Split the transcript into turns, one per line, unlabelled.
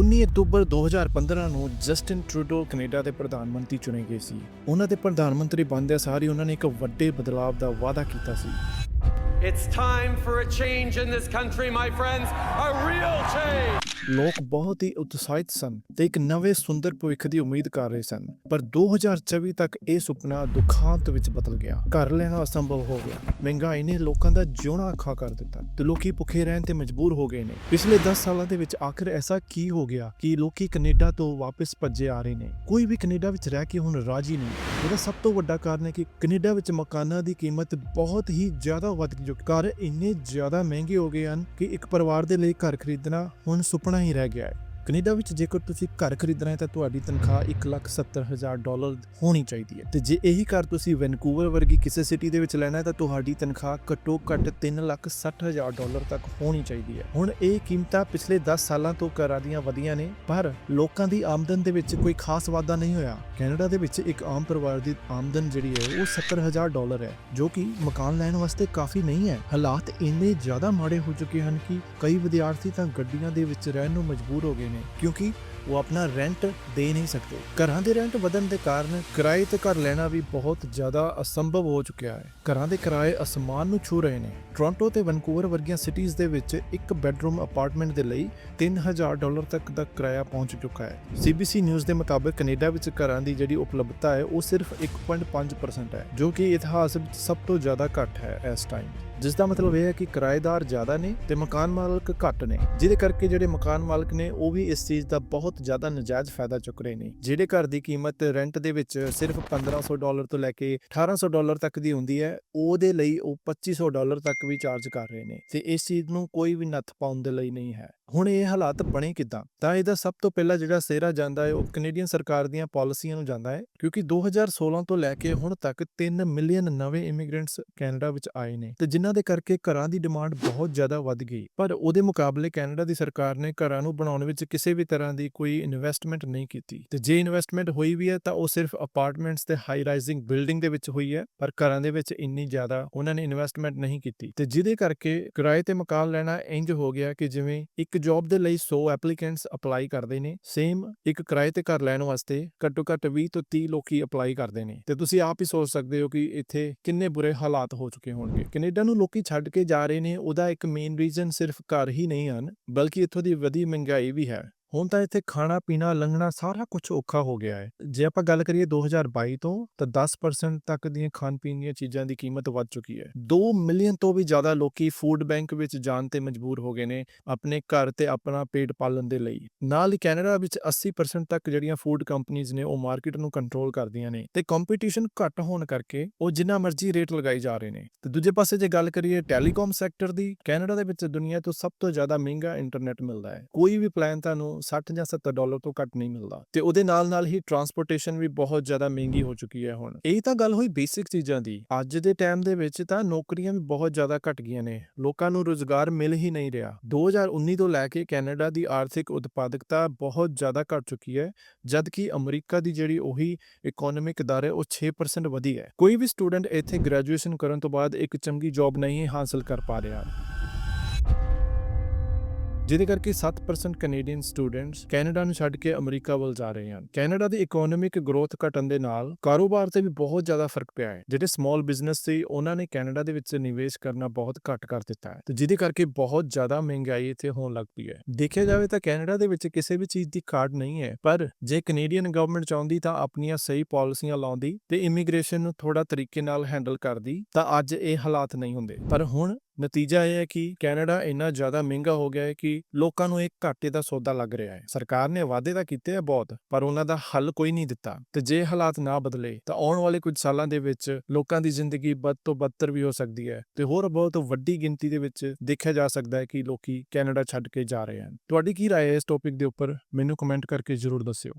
19 October 2015 ਨੂੰ Justin Trudeau Canada ਦੇ ਪ੍ਰਧਾਨ ਮੰਤਰੀ ਚੁਣੇ ਗਏ ਸੀ ਉਹਨਾਂ ਦੇ ਪ੍ਰਧਾਨ ਮੰਤਰੀ ਬਣਦਿਆਂ ਸਾਰ ਹੀ ਉਹਨਾਂ ਨੇ ਇੱਕ ਵੱਡੇ ਬਦਲਾਅ ਦਾ ਵਾਅਦਾ ਕੀਤਾ ਸੀ
It's time for a change in this country, my friends. A real change.
ਲੋਕ ਬਹੁਤ ਹੀ ਉਤਸ਼ਾਹਿਤ ਸਨ ਤੇ ਇੱਕ ਨਵੇਂ ਸੁੰਦਰ ਭਵਿੱਖ ਦੀ ਉਮੀਦ ਕਰ ਰਹੇ ਸਨ। ਪਰ 2024 ਤੱਕ ਇਹ ਸੁਪਨਾ ਦੁਖਾਂਤ ਵਿੱਚ ਬਦਲ ਗਿਆ। ਘਰ ਲੈਣਾ ਅਸੰਭਵ ਹੋ ਗਿਆ। ਮਹਿੰਗਾਈ ਨੇ ਲੋਕਾਂ ਦਾ ਜਿਉਣਾ ਅੱਖਾਂ ਕਰ ਦਿੱਤਾ ਤੇ ਲੋਕੀ ਭੁੱਖੇ ਰਹਿਣ ਤੇ ਮਜਬੂਰ ਹੋ ਗਏ ਨੇ। ਪਿਛਲੇ 10 ਸਾਲਾਂ ਦੇ ਵਿੱਚ ਆਖਿਰ ਐਸਾ ਕੀ ਹੋ ਗਿਆ ਕਿ ਲੋਕੀ ਕੈਨੇਡਾ ਤੋਂ ਵਾਪਸ ਭੱਜੇ ਆ ਰਹੇ ਨੇ? ਕੋਈ ਵੀ ਕੈਨੇਡਾ ਵਿੱਚ ਰਹਿ ਕੇ ਹੁਣ ਰਾਜੀ ਨਹੀਂ। ਇਹਦਾ ਸਭ ਤੋਂ ਵੱਡਾ ਕਾਰਨ ਹੈ ਕਿ ਕੈਨੇਡਾ ਵਿੱਚ ਮਕਾਨਾਂ ਦੀ ਕੀਮਤ ਬਹੁਤ ਹੀ ਜ਼ਿਆਦਾ ਵੱਧ ਚੁੱਕੀ ਘਰ ਇੰਨੇ ਜ਼ਿਆਦਾ ਮਹਿੰਗੇ ਹੋ ਗਏ ਹਨ ਕਿ ਇੱਕ ਪਰਿਵਾਰ ਦੇ ਲਈ ਘਰ ਖਰੀਦਣਾ ਹੁਣ ਸੁਪਨਾ ਹੀ ਰਹਿ ਗਿਆ ਹੈ। ਕੈਨੇਡਾ ਵਿੱਚ ਜੇਕਰ ਤੁਸੀਂ ਘਰ ਖਰੀਦਣਾ ਹੈ ਤਾਂ ਤੁਹਾਡੀ ਤਨਖਾਹ 1,70,000 ਡਾਲਰ ਹੋਣੀ ਚਾਹੀਦੀ ਹੈ। ਤੇ ਜੇ ਇਹੀ ਘਰ ਤੁਸੀਂ ਵੈਨਕੂਵਰ ਵਰਗੀ ਕਿਸੇ ਸਿਟੀ ਦੇ ਵਿੱਚ ਲੈਣਾ ਹੈ ਤਾਂ ਤੁਹਾਡੀ ਤਨਖਾਹ ਘੱਟੋ ਘੱਟ 3,60,000 ਡਾਲਰ ਤੱਕ ਹੋਣੀ ਚਾਹੀਦੀ ਹੈ। ਹੁਣ ਇਹ ਕੀਮਤਾਂ ਪਿਛਲੇ 10 ਸਾਲਾਂ ਤੋਂ ਘਰਾਂ ਦੀਆਂ ਵਧੀਆਂ ਨੇ ਪਰ ਲੋਕਾਂ ਦੀ ਆਮਦਨ ਦੇ ਵਿੱਚ ਕੋਈ ਖਾਸ ਵਾਧਾ ਨਹੀਂ ਹੋਇਆ। ਕੈਨੇਡਾ ਦੇ ਵਿੱਚ ਇੱਕ ਆਮ ਪਰਿਵਾਰ ਦੀ ਆਮਦਨ ਜਿਹੜੀ ਹੈ ਉਹ 70000 ਡਾਲਰ ਹੈ ਜੋ ਕਿ ਮਕਾਨ ਲੈਣ ਵਾਸਤੇ ਕਾਫੀ ਨਹੀਂ ਹੈ। ਹਾਲਾਤ ਇੰਨੇ ਜ਼ਿਆਦਾ ਮਾੜੇ ਹੋ ਚੁੱਕੇ ਹਨ ਕਿ ਕਈ ਵਿਦਿਆਰਥੀ ਤਾਂ ਗੱਡੀਆਂ ਦੇ ਵਿੱਚ ਰਹਿਣ ਨੂੰ ਮਜਬੂਰ ਹੋ ਗਏ ਨੇ। ਕਿਉਂਕਿ ਉਹ ਆਪਣਾ ਰੈਂਟ ਦੇ ਨਹੀਂ ਸਕਦੇ। ਘਰਾਂ ਦੇ ਰੈਂਟ ਵਧਣ ਦੇ ਕਾਰਨ ਕਿਰਾਏ ਤੇ ਘਰ ਲੈਣਾ ਵੀ ਬਹੁਤ ਜ਼ਿਆਦਾ ਅਸੰਭਵ ਹੋ ਚੁੱਕਿਆ ਹੈ। ਘਰਾਂ ਦੇ ਕਿਰਾਏ ਅਸਮਾਨ ਨੂੰ ਛੂ ਰਹੇ ਨੇ। ਟੋਰਾਂਟੋ ਤੇ ਵੈਨਕੂਵਰ ਵਰਗੀਆਂ ਸਿਟੀਜ਼ ਦੇ ਵਿੱਚ ਇੱਕ ਬੈੱਡਰੂਮ ਅਪਾਰਟਮੈਂਟ ਦੇ ਲਈ 3000 ਡਾਲਰ ਤੱਕ ਦਾ ਕਿਰਾਇਆ ਪਹੁੰਚ ਚੁੱਕਾ ਹੈ। ਸੀਬੀਸੀ ਨਿਊਜ਼ ਦੇ ਮੁਤਾਬਕ ਕੈਨੇਡਾ ਵਿੱਚ ਘਰਾਂ ਦੀ ਜਿਹੜੀ ਉਪਲਬਧਤਾ ਹੈ, ਉਹ ਸਿਰਫ 1.5% ਹੈ, ਜੋ ਕਿ ਇਤਿਹਾਸ ਵਿੱਚ ਸਭ ਤੋਂ ਜ਼ਿਆਦਾ ਘੱਟ ਹੈ ਇਸ ਟਾਈਮ ਜਿਸ ਦਾ ਮਤਲਬ ਇਹ ਹੈ ਕਿ ਕਿਰਾਏਦਾਰ ਜ਼ਿਆਦਾ ਨੇ ਤੇ ਮਕਾਨ ਮਾਲਕ ਘੱਟ ਨੇ। ਜਿਹਦੇ ਕਰਕੇ ਜਿਹੜੇ ਮਕਾਨ ਮਾਲਕ ਨੇ, ਉਹ ਵੀ ਇਸ ਚੀਜ਼ ਦਾ ਬਹੁਤ ਬਹੁਤ ਜ਼ਿਆਦਾ ਨਜਾਇਜ਼ ਫਾਇਦਾ ਚੁੱਕ ਰਹੇ ਨੇ। ਜਿਹੜੇ ਘਰ ਦੀ ਕੀਮਤ ਰੈਂਟ ਦੇ ਵਿੱਚ ਸਿਰਫ 1500 ਡਾਲਰ ਤੋਂ ਲੈ ਕੇ 1800 ਡਾਲਰ ਤੱਕ ਦੀ ਹੁੰਦੀ ਹੈ, ਉਹਦੇ ਲਈ ਉਹ 2500 ਡਾਲਰ ਤੱਕ ਵੀ ਚਾਰਜ ਕਰ ਰਹੇ ਨੇ ਤੇ ਇਸ ਚੀਜ਼ ਨੂੰ ਕੋਈ ਵੀ ਨੱਥ ਪਾਉਣ ਦੇ ਲਈ ਨਹੀਂ ਹੈ। ਹੁਣ ਇਹ ਹਾਲਾਤ ਬਣੇ ਕਿਦਾਂ? ਤਾਂ ਇਹਦਾ ਸਭ ਤੋਂ ਪਹਿਲਾਂ ਜਿਹੜਾ ਸਿਹਰਾ ਜਾਂਦਾ ਹੈ, ਉਹ ਕੈਨੇਡੀਅਨ ਸਰਕਾਰ ਦੀਆਂ ਪਾਲਿਸੀਆਂ ਨੂੰ ਜਾਂਦਾ ਹੈ, ਕਿਉਂਕਿ 2016 ਤੋਂ ਲੈ ਕੇ ਹੁਣ ਤੱਕ 3 ਮਿਲੀਅਨ ਨਵੇਂ ਇਮੀਗ੍ਰੈਂਟਸ ਕੈਨੇਡਾ ਵਿੱਚ ਆਏ ਨੇ ਤੇ ਜਿਨ੍ਹਾਂ ਦੇ ਕਰਕੇ ਘਰਾਂ ਦੀ ਡਿਮਾਂਡ ਬਹੁਤ ਜ਼ਿਆਦਾ ਵੱਧ ਗਈ। ਪਰ ਉਹਦੇ ਮੁਕਾਬਲੇ ਕੈਨੇਡਾ ਦੀ ਸਰਕਾਰ ਨੇ ਘਰਾਂ ਨੂੰ ਬਣਾਉਣ ਵਿੱਚ ਕਿਸੇ ਵੀ ਤਰ੍ਹਾਂ ਦੀ ਕੋਈ ਇਨਵੈਸਟਮੈਂਟ ਨਹੀਂ ਕੀਤੀ। ਤੇ ਜੇ ਇਨਵੈਸਟਮੈਂਟ ਹੋਈ ਵੀ ਹੈ, ਤਾਂ ਉਹ ਸਿਰਫ ਅਪਾਰਟਮੈਂਟਸ ਤੇ ਹਾਈ ਰਾਈਜ਼ਿੰਗ ਬਿਲਡਿੰਗ ਦੇ ਵਿੱਚ ਹੋਈ ਹੈ, ਪਰ ਘਰਾਂ ਦੇ ਵਿੱਚ ਇੰਨੀ ਜ਼ਿਆਦਾ ਉਹਨਾਂ ਨੇ ਇਨਵੈਸਟਮੈਂਟ ਨਹੀਂ ਕੀਤੀ। ਤੇ ਜਿਹਦੇ ਕਰਕੇ ਕਿਰਾਏ ਤੇ ਮਕਾਨ ਲੈਣਾ ਇੰਜ ਹੋ ਗਿਆ ਕਿ ਜਿਵੇਂ ਇੱਕ ਜੌਬ ਦੇ ਲਈ 100 ਐਪਲੀਕੈਂਟਸ ਅਪਲਾਈ ਕਰਦੇ ਨੇ ਸੇਮ ਇੱਕ ਕਿਰਾਏ ਤੇ ਘਰ ਲੈਣ ਵਾਸਤੇ ਘੱਟੋ ਘੱਟ 20 ਤੋਂ 30 ਲੋਕੀ ਅਪਲਾਈ ਕਰਦੇ ਨੇ। ਤੇ ਤੁਸੀਂ ਆਪ ਹੀ ਸੋਚ ਸਕਦੇ ਹੋ ਕਿ ਇੱਥੇ ਕਿੰਨੇ ਬੁਰੇ ਹਾਲਾਤ ਹੋ ਚੁੱਕੇ ਹੋਣਗੇ। ਕੈਨੇਡਾ ਨੂੰ ਲੋਕੀ ਛੱਡ ਕੇ ਜਾ ਰਹੇ ਨੇ, ਉਹਦਾ ਇੱਕ ਮੇਨ ਰੀਜ਼ਨ ਸਿਰਫ ਘਰ ਹੀ ਨਹੀਂ ਹਨ, ਬਲਕਿ ਇੱਥੋਂ ਦੀ ਵਧੀ ਮਹਿੰਗਾਈ ਵੀ ਹੈ। ਹੁਣ ਤਾਂ ਇੱਥੇ ਖਾਣਾ, ਪੀਣਾ, ਲੰਘਣਾ ਸਾਰਾ ਕੁਝ ਔਖਾ ਹੋ ਗਿਆ ਹੈ। ਜੇ ਆਪਾਂ ਗੱਲ ਕਰੀਏ 2022 ਤੋਂ, ਤਾਂ 10% ਤੱਕ ਦੀਆਂ ਖਾਣ ਪੀਣ ਦੀਆਂ ਚੀਜ਼ਾਂ ਦੀ ਕੀਮਤ ਵੱਧ ਚੁੱਕੀ ਹੈ। 2 ਮਿਲੀਅਨ ਤੋਂ ਵੀ ਜ਼ਿਆਦਾ ਲੋਕੀ ਫੂਡ ਬੈਂਕ ਵਿੱਚ ਜਾਣ ਤੇ ਮਜਬੂਰ ਹੋ ਗਏ ਨੇ ਆਪਣੇ ਘਰ ਤੇ ਆਪਣਾ ਪੇਟ ਪਾਲਣ ਦੇ ਲਈ। ਨਾਲ ਹੀ ਕੈਨੇਡਾ ਵਿੱਚ 80% ਤੱਕ ਜਿਹੜੀਆਂ ਫੂਡ ਕੰਪਨੀਆਂ ਨੇ, ਉਹ ਮਾਰਕੀਟ ਨੂੰ ਕੰਟਰੋਲ ਕਰਦੀਆਂ ਨੇ ਤੇ ਕੰਪੀਟੀਸ਼ਨ ਘੱਟ ਹੋਣ ਕਰਕੇ ਉਹ ਜਿੰਨਾ ਮਰਜ਼ੀ ਰੇਟ ਲਗਾਈ ਜਾ ਰਹੇ ਨੇ। ਤੇ ਦੂਜੇ ਪਾਸੇ ਜੇ ਗੱਲ ਕਰੀਏ ਟੈਲੀਕਾਮ ਸੈਕਟਰ ਦੀ, ਕੈਨੇਡਾ ਦੇ ਵਿੱਚ ਦੁਨੀਆ ਤੋਂ ਸਭ ਤੋਂ ਜ਼ਿਆਦਾ ਮਹਿੰਗਾ ਇੰਟਰਨੈਟ ਮਿਲਦਾ ਹੈ। ਕੋਈ ਵੀ ਪਲਾਨ ਤੁਹਾਨੂੰ 60 ਜਾਂ 70 ਡਾਲਰ ਤੋਂ ਘੱਟ ਨਹੀਂ ਮਿਲਦਾ। ਤੇ ਉਹਦੇ ਨਾਲ ਨਾਲ ਹੀ ਟਰਾਂਸਪੋਰਟੇਸ਼ਨ ਵੀ ਬਹੁਤ ਜ਼ਿਆਦਾ ਮਹਿੰਗੀ ਹੋ ਚੁੱਕੀ ਹੈ ਹੁਣ। ਇਹ ਤਾਂ ਗੱਲ ਹੋਈ ਬੇਸਿਕ ਚੀਜ਼ਾਂ ਦੀ। ਅੱਜ ਦੇ ਟਾਈਮ ਦੇ ਵਿੱਚ ਤਾਂ ਨੌਕਰੀਆਂ ਵੀ ਬਹੁਤ ਜ਼ਿਆਦਾ ਘਟ ਗਈਆਂ ਨੇ। ਲੋਕਾਂ ਨੂੰ ਰੋਜ਼ਗਾਰ ਮਿਲ ਹੀ ਨਹੀਂ ਰਿਹਾ। 2019 ਤੋਂ ਲੈ ਕੇ ਕੈਨੇਡਾ ਦੀ ਆਰਥਿਕ ਉਤਪਾਦਕਤਾ ਬਹੁਤ ਜ਼ਿਆਦਾ ਘਟ ਚੁੱਕੀ ਹੈ, ਜਦਕਿ ਅਮਰੀਕਾ ਦੀ ਜਿਹੜੀ ਉਹੀ ਇਕਨੋਮਿਕ ਦਰ ਹੈ, ਉਹ 6% ਵਧੀ ਹੈ। ਕੋਈ ਵੀ ਸਟੂਡੈਂਟ ਇੱਥੇ ਗ੍ਰੈਜੂਏਸ਼ਨ ਕਰਨ ਤੋਂ ਬਾਅਦ ਇੱਕ ਚੰਗੀ ਜੌਬ ਨਹੀਂ ਹਾਸਲ ਕਰ ਪਾ ਰਿਹਾ। ਜਿਹਦੇ ਕਰਕੇ 7% ਕੈਨੇਡੀਅਨ ਸਟੂਡੈਂਟਸ ਕੈਨੇਡਾ ਨੂੰ ਛੱਡ ਕੇ ਅਮਰੀਕਾ ਵੱਲ ਜਾ ਰਹੇ ਹਨ। ਕੈਨੇਡਾ ਦੀ ਇਕਨੋਮਿਕ ਗਰੋਥ ਘਟਣ ਦੇ ਨਾਲ ਕਾਰੋਬਾਰ ਤੇ ਵੀ ਬਹੁਤ ਜ਼ਿਆਦਾ ਫ਼ਰਕ ਪਿਆ ਹੈ। ਜਿਹੜੇ ਸਮਾਲ ਬਿਜ਼ਨਸ ਸੀ, ਉਹਨਾਂ ਨੇ ਕੈਨੇਡਾ ਦੇ ਵਿੱਚ ਨਿਵੇਸ਼ ਕਰਨਾ ਬਹੁਤ ਘੱਟ ਕਰ ਦਿੱਤਾ ਹੈ। ਤੇ ਜਿਹਦੇ ਕਰਕੇ ਬਹੁਤ ਜ਼ਿਆਦਾ ਮਹਿੰਗਾਈ ਇੱਥੇ ਹੋਣ ਲੱਗ ਪਈ ਹੈ। ਦੇਖਿਆ ਜਾਵੇ ਤਾਂ ਕੈਨੇਡਾ ਦੇ ਵਿੱਚ ਕਿਸੇ ਵੀ ਚੀਜ਼ ਦੀ ਘਾਟ ਨਹੀਂ ਹੈ, ਪਰ ਜੇ ਕੈਨੇਡੀਅਨ ਗਵਰਨਮੈਂਟ ਚਾਹੁੰਦੀ ਤਾਂ ਆਪਣੀਆਂ ਸਹੀ ਪਾਲਿਸੀਆਂ ਲਾਉਂਦੀ ਤੇ ਇਮੀਗ੍ਰੇਸ਼ਨ ਨੂੰ ਥੋੜਾ ਤਰੀਕੇ ਨਾਲ ਹੈਂਡਲ ਕਰਦੀ ਤਾਂ ਅੱਜ ਇਹ ਹਾਲਾਤ ਨਹੀਂ ਹੁੰਦੇ। ਪਰ ਹੁਣ ਨਤੀਜਾ ਇਹ ਹੈ ਕਿ ਕੈਨੇਡਾ ਇੰਨਾ ਜ਼ਿਆਦਾ ਮਹਿੰਗਾ ਹੋ ਗਿਆ ਹੈ ਕਿ ਲੋਕਾਂ ਨੂੰ ਇੱਕ ਘਾਟੇ ਦਾ ਸੌਦਾ ਲੱਗ ਰਿਹਾ ਹੈ ਸਰਕਾਰ ਨੇ ਵਾਅਦੇ ਤਾਂ ਕੀਤੇ ਆ ਬਹੁਤ ਪਰ ਉਹਨਾਂ ਦਾ ਹੱਲ ਕੋਈ ਨਹੀਂ ਦਿੱਤਾ ਤੇ ਜੇ ਹਾਲਾਤ ਨਾ ਬਦਲੇ ਤਾਂ ਆਉਣ ਵਾਲੇ ਕੁਝ ਸਾਲਾਂ ਦੇ ਵਿੱਚ ਲੋਕਾਂ ਦੀ ਜ਼ਿੰਦਗੀ ਬਦ ਤੋਂ ਬਦਤਰ ਵੀ ਹੋ ਸਕਦੀ ਹੈ ਤੇ ਹੋਰ ਬਹੁਤ ਵੱਡੀ ਗਿਣਤੀ ਦੇ ਵਿੱਚ ਦੇਖਿਆ ਜਾ ਸਕਦਾ ਹੈ ਕਿ ਲੋਕੀ ਕੈਨੇਡਾ ਛੱਡ ਕੇ ਜਾ ਰਹੇ ਹਨ ਤੁਹਾਡੀ ਕੀ رائے ਹੈ ਇਸ ਟੌਪਿਕ ਦੇ ਉੱਪਰ ਮੈਨੂੰ ਕਮੈਂਟ ਕਰਕੇ ਜ਼ਰੂਰ ਦੱਸਿਓ